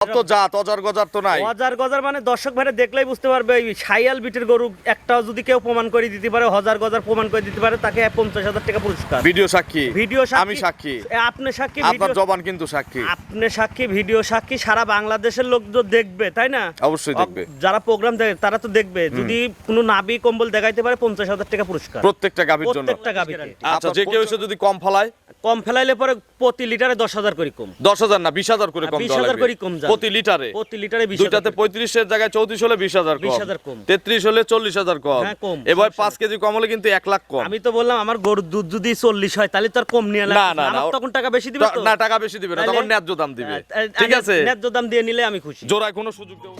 সব জাত অজার গজার তো নাই। হাজার গজার মানে দর্শক ভাইরা দেখলেই বুঝতে পারবে এই সাইয়াল বিটের গরু একটাও যদি কেউ প্রমাণ করে দিতে পারে হাজার গজার প্রমাণ করে দিতে পারে তাকে পঞ্চাশ হাজার টাকা পুরস্কার। ভিডিও সাক্ষী ভিডিও আমি সাক্ষী। আপনি সাক্ষী আপনার জবান কিন্তু সাক্ষী। আপনি সাক্ষী ভিডিও সাক্ষী সারা বাংলাদেশের লোক তো দেখবে তাই না? অবশ্যই দেখবে। যারা প্রোগ্রাম দেখে তারা তো দেখবে যদি কোনো নাবি কম্বল দেখাইতে পারে পঞ্চাশ হাজার টাকা পুরস্কার। প্রত্যেকটা গাভীর জন্য। প্রত্যেকটা গাবিতে আচ্ছা যে কেউ এসে যদি কম ফলায়? কম ফেলাইলে পরে প্রতি লিটারে দশ হাজার করে কম। দশ হাজার না বিশ হাজার করে কম বিশ হাজার করে কম যাবে। প্রতি লিটারে। প্রতি লিটারে দুইটাতে হাজার। পঁয়ত্রিশের জায়গায় চৌত্রিশ হলে বিশ হাজার 20,000 কম। তেত্রিশ হলে চল্লিশ হাজার কম। হ্যাঁ, কম। এবার পাঁচ কেজি কম হলে কিন্তু এক লাখ কম। আমি তো বললাম আমার গরুর দুধ যদি চল্লিশ হয় তাহলে তো আর কম নিয়ে না, লাগবে না, না, তখন টাকা বেশি দিবে না টাকা বেশি দিবে না তখন ন্যায্য দাম দিবে। ঠিক আছে? ন্যায্য দাম দিয়ে নিলে আমি খুশি। জোড়ায় কোনো সুযোগ দেবো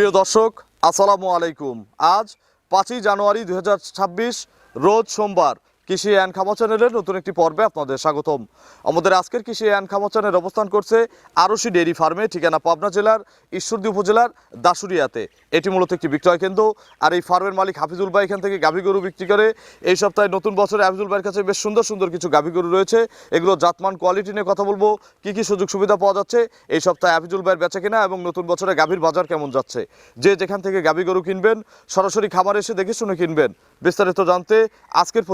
প্রিয় দর্শক আসসালামু আলাইকুম। আজ পাঁচই জানুয়ারি দু হাজার ছাব্বিশ রোজ সোমবার। কৃষি অ্যান্ড খামা চ্যানেলের নতুন একটি পর্বে আপনাদের স্বাগতম। আমাদের আজকের কৃষি অ্যান্ড খামা চ্যানেল অবস্থান করছে আরশি ডেয়ারি ফার্মে, ঠিকানা পাবনা জেলার ঈশ্বরদী উপজেলার দাসুরিয়াতে এটি মূলত একটি বিক্রয় কেন্দ্র, আর এই ফার্মের মালিক হাফিজুল ভাই এখান থেকে গাভী গরু বিক্রি করে। এই সপ্তাহে নতুন বছরে হাফিজুল ভাইয়ের কাছে বেশ সুন্দর সুন্দর কিছু গাভী গরু রয়েছে। এগুলো জাতমান কোয়ালিটি নিয়ে কথা বলব, কি কি সুযোগ সুবিধা পাওয়া যাচ্ছে, এই সপ্তাহে হাফিজুল ভাইয়ের বেচা কেনা এবং নতুন বছরে গাভীর বাজার কেমন যাচ্ছে। যে যেখান থেকে গাভী গরু কিনবেন, সরাসরি খাবার এসে দেখে শুনে কিনবেন। বিস্তারিত জানতে আজকের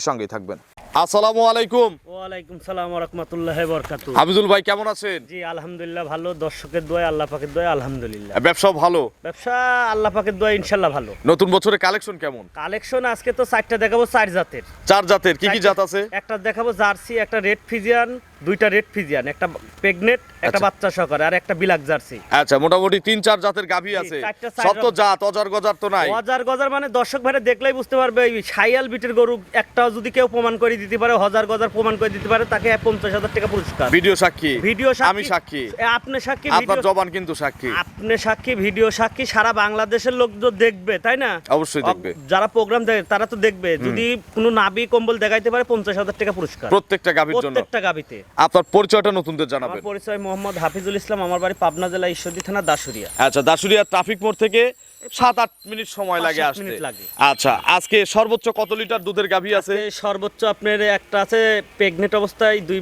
প্রতিবেদনটির সঙ্গেই থাকবেন। আসসালামু আলাইকুম। ওয়ালাইকুম সালাম রহমতুল্লাহ বরকাতু ভাই কেমন আছেন? জি আলহামদুলিল্লাহ ভালো। দর্শকের দোয়া আল্লাহ পাকের দোয়া আলহামদুলিল্লাহ। ব্যবসা ভালো? ব্যবসা আল্লাহ পাকের দোয়া ইনশাল্লাহ ভালো। নতুন বছরে কালেকশন কেমন? কালেকশন আজকে তো চারটা দেখাবো চার জাতের। চার জাতের কি কি জাত আছে? একটা দেখাবো জার্সি একটা রেড ফিজিয়ান দুইটা রেড ফিজিয়ান একটা প্রেগনেট একটা আচ্ছা। বাচ্চা সহকারে আর একটা বিলাক জার্সি। আচ্ছা মোটামুটি তিন চার জাতের গাভী আছে। সব তো জাত অজার গজার তো নাই। হাজার গজার মানে দর্শক ভাইরা দেখলেই বুঝতে পারবে এই সাইয়াল বিটের গরু একটাও যদি কেউ প্রমাণ করে দিতে পারে হাজার গজার প্রমাণ করে দিতে পারে তাকে পঞ্চাশ হাজার টাকা পুরস্কার। ভিডিও সাক্ষী ভিডিও আমি সাক্ষী। আপনি সাক্ষী আপনার জবান কিন্তু সাক্ষী। আপনি সাক্ষী ভিডিও সাক্ষী সারা বাংলাদেশের লোক তো দেখবে তাই না? অবশ্যই দেখবে। যারা প্রোগ্রাম দেখে তারা তো দেখবে যদি কোনো নাবি কম্বল দেখাইতে পারে পঞ্চাশ হাজার টাকা পুরস্কার। প্রত্যেকটা গাভীর জন্য। প্রত্যেকটা গাবিতে আপনার পরিচয়টা নতুনদের আমার জানাবেন পরিচয় মোহাম্মদ হাফিজুল ইসলাম আমার বাড়ি পাবনা জেলা ঈশ্বরদী থানা দাসুরিয়া আচ্ছা দাসুরিয়া ট্রাফিক মোড় থেকে সাত আট মিনিট সময় লাগে আসতে। আচ্ছা আজকে সর্বোচ্চ কত লিটার দুধের গাভী আছে? সর্বোচ্চ আপনার একটা আছে প্রেগনেন্ট অবস্থায় দুই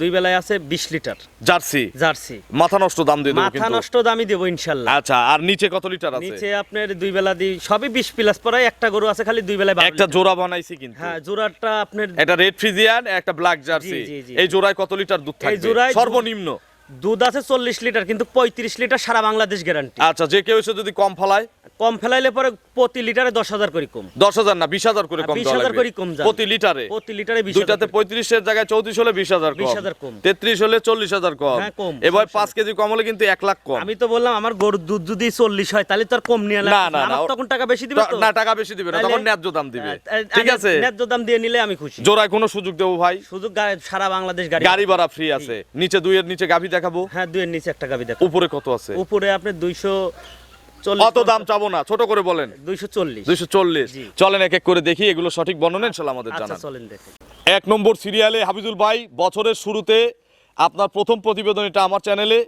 দুই বেলায় আছে বিশ লিটার। জার্সি? জার্সি। মাথা নষ্ট দাম দিয়ে মাথা নষ্ট দামি দেবো ইনশাল্লাহ। আচ্ছা আর নিচে কত লিটার আছে? নিচে আপনার দুই বেলা দিই সবই বিশ প্লাস পরে একটা গরু আছে খালি দুই বেলায় একটা জোড়া বানাইছি কিন্তু। হ্যাঁ জোড়াটা আপনার একটা রেড ফ্রিজিয়ান একটা ব্ল্যাক জার্সি। এই জোড়ায় কত লিটার দুধ জোড়ায় সর্বনিম্ন। দুধ আছে চল্লিশ লিটার, কিন্তু পঁয়ত্রিশ লিটার সারা বাংলাদেশ গ্যারান্টি আচ্ছা যে কেউ এসে যদি কম ফলায়? কম ফেলাইলে পরে প্রতি লিটারে দশ হাজার করে কম। দশ হাজার না বিশ হাজার করে কম বিশ হাজার করে কম প্রতি লিটারে? প্রতি লিটারে দুইটাতে হাজার। পঁয়ত্রিশের জায়গায় চৌত্রিশ হলে বিশ হাজার 20,000 কম। তেত্রিশ হলে চল্লিশ হাজার কম। হ্যাঁ, কম, এবার পাঁচ কেজি কম হলে কিন্তু এক লাখ কম। আমি তো বললাম আমার গরুর দুধ যদি চল্লিশ হয় তাহলে তো আর কম নিয়ে না, না, তখন টাকা বেশি দিবে না টাকা বেশি দিবে না তখন ন্যায্য দাম দিবে। ঠিক আছে? ন্যায্য দাম দিয়ে নিলে আমি খুশি। জোড়ায় কোনো সুযোগ দেবো ভাই? সুযোগ সারা বাংলাদেশ গাড়ি। গাড়ি ভাড়া ফ্রি আছে। নিচে দুইয়ের নিচে গাভী দেখাবো। হ্যাঁ দুইয়ের নিচে একটা গাবি দেখো উপরে কত আছে? উপরে আপনি দুইশো চল্লিশ অত দাম চাবো না ছোট করে বলেন। দুইশো চল্লিশ। দুইশো চল্লিশ। চলেন এক এক করে দেখি এগুলো সঠিক বর্ণনা ইনশাল্লাহ আমাদের জানা জানান চলেন দেখুন এক নম্বর সিরিয়ালে হাবিজুল ভাই বছরের শুরুতে আপনার প্রথম প্রতিবেদন এটা আমার চ্যানেলে।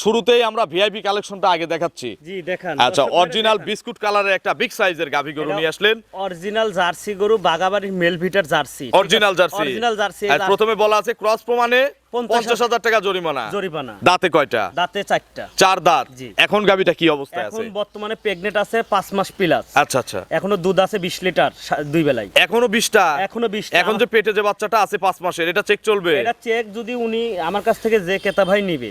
শুরুতেই আমরা ভিআইপি কালেকশনটা আগে দেখাচ্ছি। জি দেখান। আচ্ছা অরিজিনাল বিস্কুট কালারের একটা বিগ সাইজের গাভী গরু নিয়ে আসলেন। অরিজিনাল জার্সি গরু বাগাবাড়ির মেল ভিটার jersey original jersey. Original jersey আর প্রথমে বলা আছে ক্রস প্রমাণে পঞ্চাশ হাজার টাকা জরিমানা। জরিমানা। দাঁতে কয়টা? দাঁতে চারটা। চার দাঁত। এখন গাভীটা কি অবস্থায় আছে? এখন বর্তমানে প্রেগনেন্ট আছে পাঁচ মাস প্লাস আচ্ছা আচ্ছা। এখনও দুধ আছে বিশ লিটার দুই বেলায়। এখনও বিশটা? এখনও বিশ এখন যে পেটে যে বাচ্চাটা আছে পাঁচ মাসের এটা চেক চলবে? এটা চেক যদি উনি আমার কাছ থেকে যে কেতা ভাই নিবে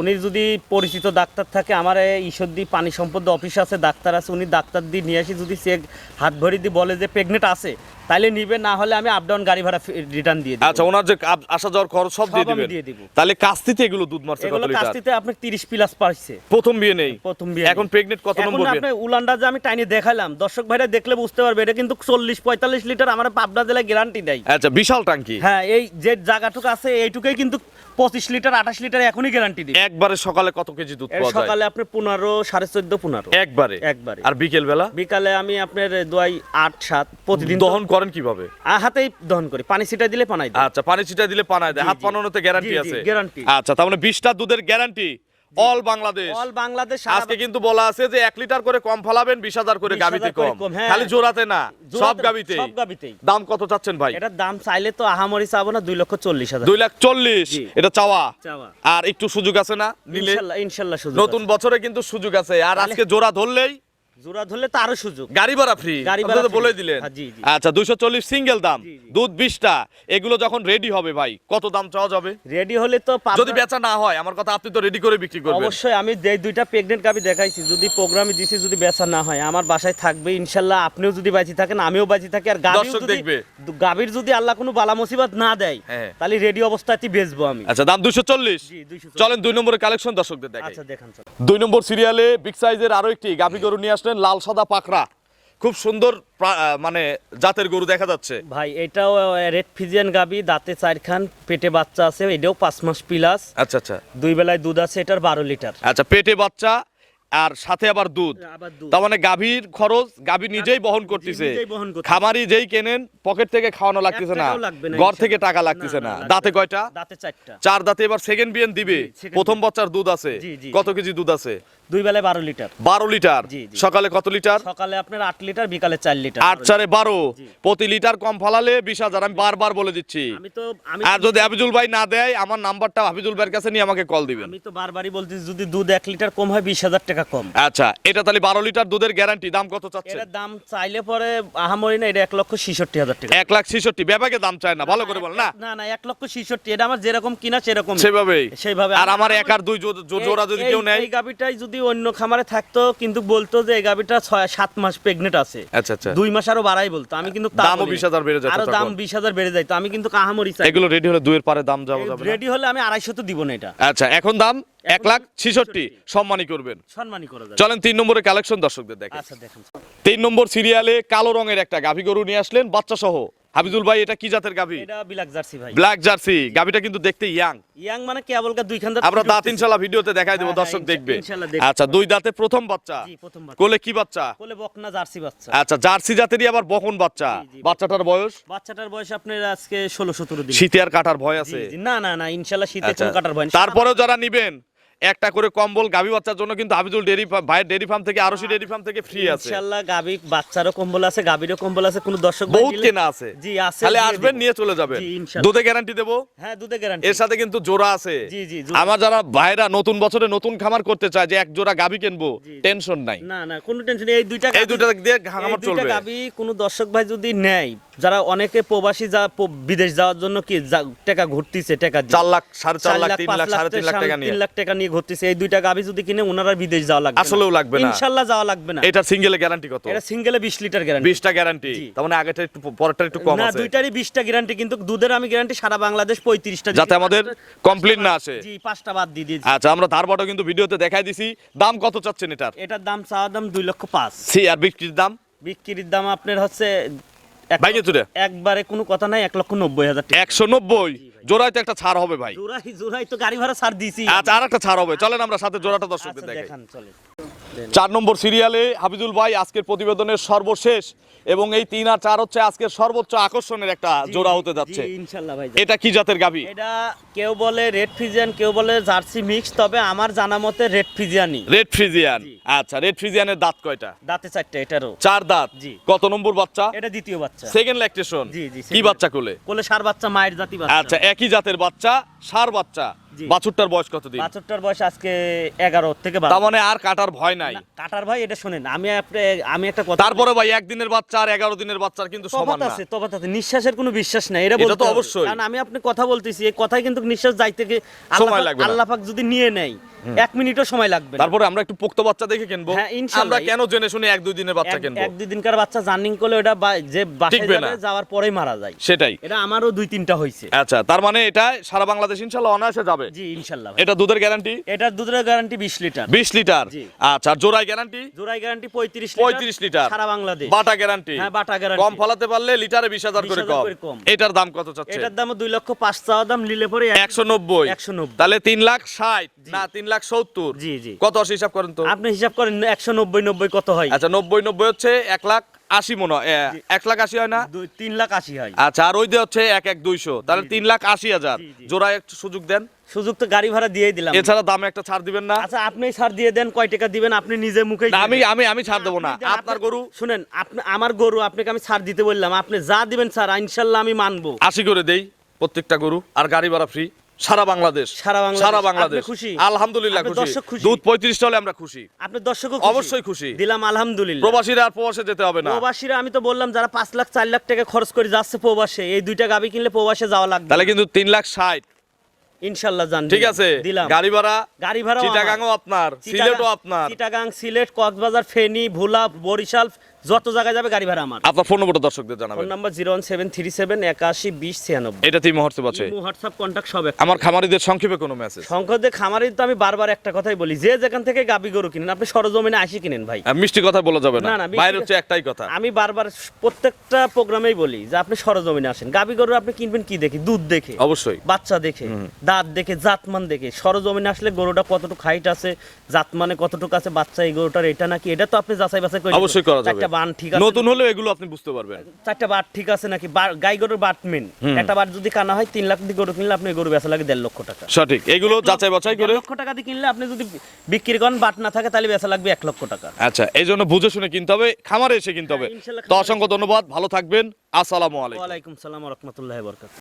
উনি যদি পরিচিত ডাক্তার থাকে, আমার ঈশ্বরদী পানি সম্পদ অফিস আছে, ডাক্তার আছে, উনি ডাক্তার দিয়ে নিয়ে আসি, যদি সে হাত ভরি দিয়ে বলে যে প্রেগনেন্ট আছে তাহলে নিবে না হলে আমি আপ ডাউন গাড়ি ভাড়া রিটার্ন দিয়ে দিই আচ্ছা ওনার যে আসা যাওয়ার খরচ সব দিয়ে দিবেন? দিয়ে দিব। তাহলে কাস্তিতে এগুলো দুধ মারছে কত লিটার কাস্তিতে আপনার তিরিশ প্লাস পাইছে। প্রথম বিয়ে নেই? প্রথম বিয়ে এখন প্রেগনেন্ট কত নম্বর বিয়ে? আপনি উলানটা যে আমি টাইনি দেখালাম দর্শক ভাইরা দেখলে বুঝতে পারবে এটা কিন্তু চল্লিশ পঁয়তাল্লিশ লিটার আমার পাবনা জেলায় গ্যারান্টি দেয়। আচ্ছা বিশাল টাঙ্কি হ্যাঁ এই যে জায়গাটুকু আছে এইটুকুই কিন্তু পঁচিশ লিটার আঠাশ লিটার এখনই গ্যারান্টি দিই একবারে সকালে কত কেজি দুধ পাওয়া যায়? সকালে আপনি পনেরো সাড়ে চোদ্দ পনেরো। একবারে? একবারে। আর বিকেল বেলা বিকালে আমি আপনার দোয়াই আট সাত প্রতিদিন দহন করেন কীভাবে? হাতেই দহন করি। পানি ছিটা দিলে পানাই দিই আচ্ছা পানি ছিটা দিলে পানায় দেয়। হাত। পানানোতে গ্যারান্টি আছে? guarantee। আচ্ছা মানে বিশটা দুধের guarantee all Bangladesh all Bangladesh আজকে কিন্তু বলা আছে যে এক লিটার করে কম ফালাবেন বিশ হাজার করে গাবিতে কম। হ্যাঁ। খালি জোড়াতে না সব গাবিতে সব গাবিতেই। দাম কত চাচ্ছেন ভাই? এটার দাম চাইলে তো আহামরি চাবো না দুই লক্ষ চল্লিশ হাজার। দুই লাখ চল্লিশ জি। এটা চাওয়া। চাওয়া। আর একটু সুযোগ আছে না নিলে? ইনশাল্লাহ ইনশাল্লাহ সুযোগ নতুন বছরে কিন্তু সুযোগ আছে। আর আজকে জোড়া ধরলেই জোড়া ধরলে তো আরও সুযোগ গাড়ি ভাড়া ফ্রি গাড়ি ভাড়া free। বলে দিলেন হ্যাঁ। আচ্ছা দুইশো চল্লিশ সিঙ্গেল দাম। দুধ এগুলো যখন রেডি হবে ভাই কত দাম চাওয়া যাবে রেডি হলে তো যদি বেচা না হয় আমার কথা আপনি তো রেডি করে বিক্রি করবেন অবশ্যই আমি যে দুইটা প্রেগনেন্ট গাবি দেখাইছি যদি প্রোগ্রামে দিছি যদি বেচা না হয় আমার বাসায় থাকবে ইনশাল্লাহ আপনিও যদি বাঁচি থাকেন আমিও বাঁচি থাকি আর যদি দেখবে। গাবির যদি আল্লাহ কোনো বালা মুসিবত না দেয় হ্যাঁ। তাহলে রেডি অবস্থাতেই বেচবো আমি আচ্ছা দাম দুশো চল্লিশ জি, 240 চলেন দুই নম্বরের কালেকশন দর্শকদের দেখাই আচ্ছা দেখান। দুই নম্বর সিরিয়ালে বিগ সাইজের আরও একটি গাভী গরু নিয়ে আসলেন লাল সাদা পাকড়া খুব সুন্দর মানে জাতের গরু দেখা যাচ্ছে। ভাই এটাও রেড ফিজিয়ান গাবি দাঁতে চারখান পেটে বাচ্চা আছে এটাও পাঁচ মাস পিলাস আচ্ছা আচ্ছা। দুই বেলায় দুধ আছে এটার বারো লিটার। আচ্ছা পেটে বাচ্চা আর সাথে আবার দুধ। তার মানে গাভীর খরচ গাভী নিজেই বহন করতেছে। খামারি যেই কেনেন পকেট থেকে খাওয়ানো লাগতেছে না। ঘর থেকে টাকা লাগতেছে না দাঁতে কয়টা? চার দাঁতে এবার সেকেন্ড বিয়ান দিবে। প্রথম বাচ্চার দুধ আছে। কত কেজি দুধ আছে? দুই বেলায় বারো লিটার। বারো লিটার। সকালে কত লিটার? সকালে আপনার আট লিটার বিকালে চার লিটার। আট চারে বারো। প্রতি লিটার কম ফালালে বিশ হাজার। আমি বারবার বলে দিচ্ছি। আর যদি হাফিজুল ভাই না দেয় আমার নাম্বারটা হাফিজুল ভাইয়ের কাছে নিয়ে আমাকে কল দিবেন। আমি তো বারবারই বলতেছি যদি দুধ এক লিটার কম হয় বিশ হাজার টাকা কম। আচ্ছা এটা তাহলে বারো লিটার দুধের গ্যারান্টি দাম কত চাচ্ছে এটার দাম চাইলে পরে আহামরি না এটা এক লক্ষ ছিষট্টি হাজার টাকা। এক লাখ ছেষট্টি ব্যাপাকে দাম চায় না ভালো করে বল না? না না এক লক্ষ ছিষট্টি এটা আমার যেরকম কিনা সেরকম সেভাবেই। সেইভাবে আর আমার এক আর দুই জোড়া যদি কেউ নেয়? এই গাবিটাই যদি অন্য খামারে থাকতো কিন্তু বলতো যে এই গাবিটা ছয় সাত মাস প্রেগনেন্ট আছে। আচ্ছা আচ্ছা। দুই মাস আরও বাড়াই বলতো আমি কিন্তু দামও বলিনি। 20,000 বেড়ে যেত আরও দাম বিশ হাজার বেড়ে যাইতো আমি কিন্তু কাহামরি চাই। এগুলো রেডি হলে দুইয়ের পারে দাম যাবে? রেডি হলে আমি আড়াইশো তো দিব না এটা। আচ্ছা এখন দাম? এক লাখ ছিষট্টি সম্মানই করবেন। সম্মানই করা যায় চলেন তিন নম্বরের কালেকশন দর্শকদের দেখেন আচ্ছা দেখেন। তিন নম্বর সিরিয়ালে কালো রঙের একটা গাভী গরু নিয়ে আসলেন বাচ্চা সহ হাবিজুল ভাই এটা কি জাতের গাভী? এটা বিলাক জার্সি ভাই। ব্ল্যাক জার্সি গাভীটা কিন্তু দেখতে ইয়াং ইয়াং মানে কেবল দুই খান আমরা দাঁত ইনশাল্লাহ ভিডিওতে দেখাই দেবো হ্যাঁ, দর্শক দেখবে। আচ্ছা দুই দাঁতে প্রথম বাচ্চা? জি, প্রথম বাচ্চা। কোলে কি বাচ্চা? কোলে বকনা জার্সি বাচ্চা। আচ্ছা জার্সি জাতেরই আবার বকন বাচ্চা। বাচ্চাটার বয়স? বাচ্চাটার বয়স আপনার আজকে ষোলো সতেরো দিন। শীতে আর কাটার ভয় আছে। না না না ইনশাল্লাহ শীতে আচ্ছা কাটার ভয় নেই। তারপরেও যারা নিবেন একটা করে কম্বল গাভী বাচ্চার জন্য কিন্তু হাবিজুল ডেরি ভাইয়ের ডেরি ফার্ম থেকে আরশি ডেরি ফার্ম থেকে ফ্রি আছে। ইনশাল্লাহ গাবি বাচ্চারও কম্বল আছে গাবিরও কম্বল আছে কোন দর্শক ভাই বহুত কেনা আছে। জি আছে তাহলে আসবেন নিয়ে চলে যাবেন। দুধে গ্যারান্টি দেবো? হ্যাঁ দুধে গ্যারান্টি এর সাথে কিন্তু জোড়া আছে। জি, জি। আমার যারা ভাইরা নতুন বছরে নতুন খামার করতে চায় যে এক জোড়া গাভী কিনবো। টেনশন নাই। না না কোনো টেনশন এই দুইটা এই গাভী- দুটা দিয়ে এই দুইটা চলবে। গাবি কোন দর্শক ভাই যদি নেয় যারা অনেকে প্রবাসী যা বিদেশ যাওয়ার জন্য কি টাকা ঘুরতিছে টাকা চার লাখ সাড়ে চার লাখ তিন লাখ সাড়ে তিন লাখ টাকা নিয়ে। তিন লাখ টাকা নিয়ে ঘুরতেছে। এই দুইটা গাবি যদি কিনে ওনারা বিদেশ যাওয়া লাগবে আসলেও লাগবে না। ইনশাল্লাহ যাওয়া লাগবে না। এটা সিঙ্গেলে গ্যারান্টি কত? এটা সিঙ্গেলে বিশ লিটার গ্যারান্টি বিশটা গ্যারান্টি তার মানে আগেটা একটু পরেরটা একটু কম না আছে। দুইটারই বিশটা গ্যারান্টি কিন্তু দুধের আমি গ্যারান্টি সারা বাংলাদেশ পঁয়ত্রিশটা যাতে আমাদের কমপ্লিট না আসে। জি পাঁচটা বাদ দিয়ে দিয়েছি। আচ্ছা আমরা ধারবাটা কিন্তু ভিডিওতে দেখাই দিছি। দাম কত চাচ্ছেন এটার? এটার দাম চাওয়া দাম দুই লক্ষ পাঁচ। সি আর বিক্রির দাম? বিক্রির দাম আপনার হচ্ছে এক- ভাইকে একবারে কোনো কথা নাই এক লক্ষ নব্বই হাজার একশো নব্বই? জোড়ায় তো একটা ছাড় হবে ভাই। জোড়াই জোড়াই তো গাড়ি ভাড়া ছাড় দিয়েছি আচ্ছা আর একটা ছাড় হবে। চলেন আমরা সাথে জোড়াটা দর্শকদের আচ্ছা দেখান চলে চার নম্বর সিরিয়ালে হাফিজুল ভাই আজকের প্রতিবেদনের সর্বশেষ এবং এই তিন আর চার হচ্ছে আজকের সর্বোচ্চ আকর্ষণের একটা জোড়া হতে যাচ্ছে। ইনশাল্লাহ ভাই এটা কি জাতের গাভী? এটা কেউ বলে রেড ফিজিয়ান কেউ বলে জার্সি মিক্স তবে আমার জানা মতে রেড ফিজিয়ানই। রেড ফ্রিজিয়ান আচ্ছা রেড ফ্রিজিয়ানের দাঁত কয়টা? দাঁতে চারটে এটারও। চার দাঁত। জি। কত নম্বর বাচ্চা? এটা দ্বিতীয় বাচ্চা। সেকেন্ড ল্যাকটেশন জি, জি, কি বাচ্চা কোলে? কোলে সার বাচ্চা মায়ের জাতি বাচ্চা। আচ্ছা একই জাতের বাচ্চা সার বাচ্চা। বাছুরটার বয়স কতদিন? বাছুরটার বয়স আজকে এগারো থেকে তার মানে আর কাটার ভয় নাই? কাটার ভাই এটা শোনেন আমি আপনি- আমি একটা কথা তারপরে ভাই একদিনের বাচ্চা আর এগারো দিনের বাচ্চার কিন্তু সমান আছে তফাৎ আছে নিঃশ্বাসের কোনো বিশ্বাস নাই এটা বলতে অবশ্যই। কারণ আমি আপনি কথা বলতেছি এই কথাই কিন্তু নিঃশ্বাস যাইতে সময় আল্লাহ পাক যদি নিয়ে নেয় এক মিনিটও সময় লাগবে তারপরে আমরা একটু পোক্ত বাচ্চা দেখে কিনবো। হ্যাঁ, আমরা কেন জেনে শুনে এক দুই দিনের বাচ্চা কিনবো? এক দুই দিনকার বাচ্চা জার্নিং করলে ওটা যে টিকবে না। যাওয়ার পরেই মারা যায়। সেটাই। এটা আমারও দুই তিনটা হয়েছে। আচ্ছা তার মানে এটা সারা বাংলাদেশ ইনশাল্লাহ অনায়াসে যাবে। জি ইনশাল্লাহ এটা দুধের গ্যারান্টি? এটার দুধের গ্যারান্টি বিশ লিটার। বিশ লিটার? জি। আচ্ছা জোড়াই গ্যারান্টি? জোড়াই গ্যারান্টি পঁয়ত্রিশ 35 লিটার। সারা বাংলাদেশ। বাটা গ্যারান্টি? হ্যাঁ, বাটা গ্যারান্টি। কম ফলাতে পারলে লিটারে বিশ হাজার করে 20,000 কম। করে কম। এটার দাম কত চাচ্ছে? এটার দাম দুই লক্ষ পাঁচ চাওয়া দাম নিলে পরে এক- একশো নব্বই। একশো নব্বই। তাহলে তিন লাখ ষাট। না তিন লাখ সত্তর। জি, জি। কত আসে হিসাব করেন তো? আপনি হিসাব করেন একশো নব্বই নব্বই কত হয়? আচ্ছা নব্বই নব্বই হচ্ছে এক লাখ আশি মনে হয়। এক লাখ আশি হয় না? তিন লাখ আশি হয়। আচ্ছা আর ওই দিয়ে হচ্ছে এক এক দুইশো। তাহলে তিন লাখ আশি হাজার। জি, জি। একটু সুযোগ দেন। সুযোগ তো গাড়ি ভাড়া দিয়েই দিলাম। এছাড়া দামে একটা ছাড় দিবেন না। আচ্ছা আপনি ছাড় দিয়ে দেন কয় টাকা দিবেন আপনি নিজে মুখে আমি আমি আমি ছাড় দেবো না। আপনার গরু শুনেন আপনি আমার গরু আপনাকে আমি ছাড় দিতে বললাম। আপনি যা দিবেন স্যার ইনশাল্লাহ আমি মানবো। আশি করে দেই প্রত্যেকটা গরু আর গাড়ি ভাড়া ফ্রি সারা বাংলাদেশ। সারা বাংলাদেশ। সারা বাংলাদেশ। খুশি? আলহামদুলিল্লাহ খুশি। দুধ হলে আমরা খুশি। আপনি দর্শকও অবশ্যই খুশি। দিলাম আলহামদুলিল্লাহ। প্রবাসীরা আর প্রবাসে যেতে হবে না। প্রবাসীরা আমি তো বললাম যারা পাঁচ লাখ চার লাখ টাকা খরচ করে যাচ্ছে প্রবাসে এই দুইটা গাবি কিনলে প্রবাসে যাওয়া লাগবে। তাহলে কিন্তু তিন লাখ ষাট। ইনশাল্লাহ জান ঠিক আছে? দিলাম। গাড়ি ভাড়া? গাড়ি ভাড়া চিটাগাংও আপনার সিলেটও আপনার। চিটাগাং সিলেট কক্সবাজার ফেনী ভোলা বরিশাল যত জায়গায় যাবে গাড়ি ভাড়া আমার। আপনার ফোন নম্বরটা দর্শকদের phone number zero one seven three seven একাশি বিশ ছিয়ানব্বই। হোয়াটসঅ্যাপ আছে। হোয়াটসঅ্যাপ কন্ট্যাক্ট সব আমার খামারিদের সংক্ষেপে কোনো মেসেজ সংখ্যা খামারি তো আমি বারবার একটা কথাই বলি যে যেখান থেকে গাবি গরু কিনেন আপনি সরজমিনে আসি কিনেন ভাই। মিষ্টি কথা বলা যাবে না। না, বাইরে হচ্ছে একটাই কথা। আমি বারবার প্রত্যেকটা প্রোগ্রামেই বলি যে আপনি সরজমিনে আসেন। গাবি গরু আপনি কিনবেন কি দেখে? দুধ দেখে অবশ্যই। বাচ্চা দেখে দাঁত দেখে জাতমান দেখে। সরজমিনে আসলে গরুটা কতটুকু হাইট আছে জাতমানে কতটুকু আছে বাচ্চা এই গরুটার এটা নাকি? এটা তো আপনি যাচাই বাছাই করে অবশ্যই করা যাবে। বান ঠিক আছে? নতুন হলেও এগুলো আপনি বুঝতে পারবেন। চারটা বাট ঠিক আছে নাকি? গাই গরুর বাট মেন একটা বাট যদি কানা হয় তিন লাখ দিয়ে গরু কিনলে আপনি গরু বেচা লাগে দেড় লক্ষ টাকা। সঠিক। এগুলো যাচাই বাছাই করে লক্ষ টাকা দিয়ে কিনলে আপনি যদি বিক্রি করেন বাট না থাকে তাহলে বেচা লাগবে এক লক্ষ টাকা। আচ্ছা এই জন্য বুঝে শুনে কিনতে হবে খামারে এসে কিনতে হবে। হ্যাঁ, তো অসংখ্য ধন্যবাদ ভালো থাকবেন। আসসালামু আলাইকুম। ওয়ালাইকুম সালাম রহমতুল্লাহ বরকাত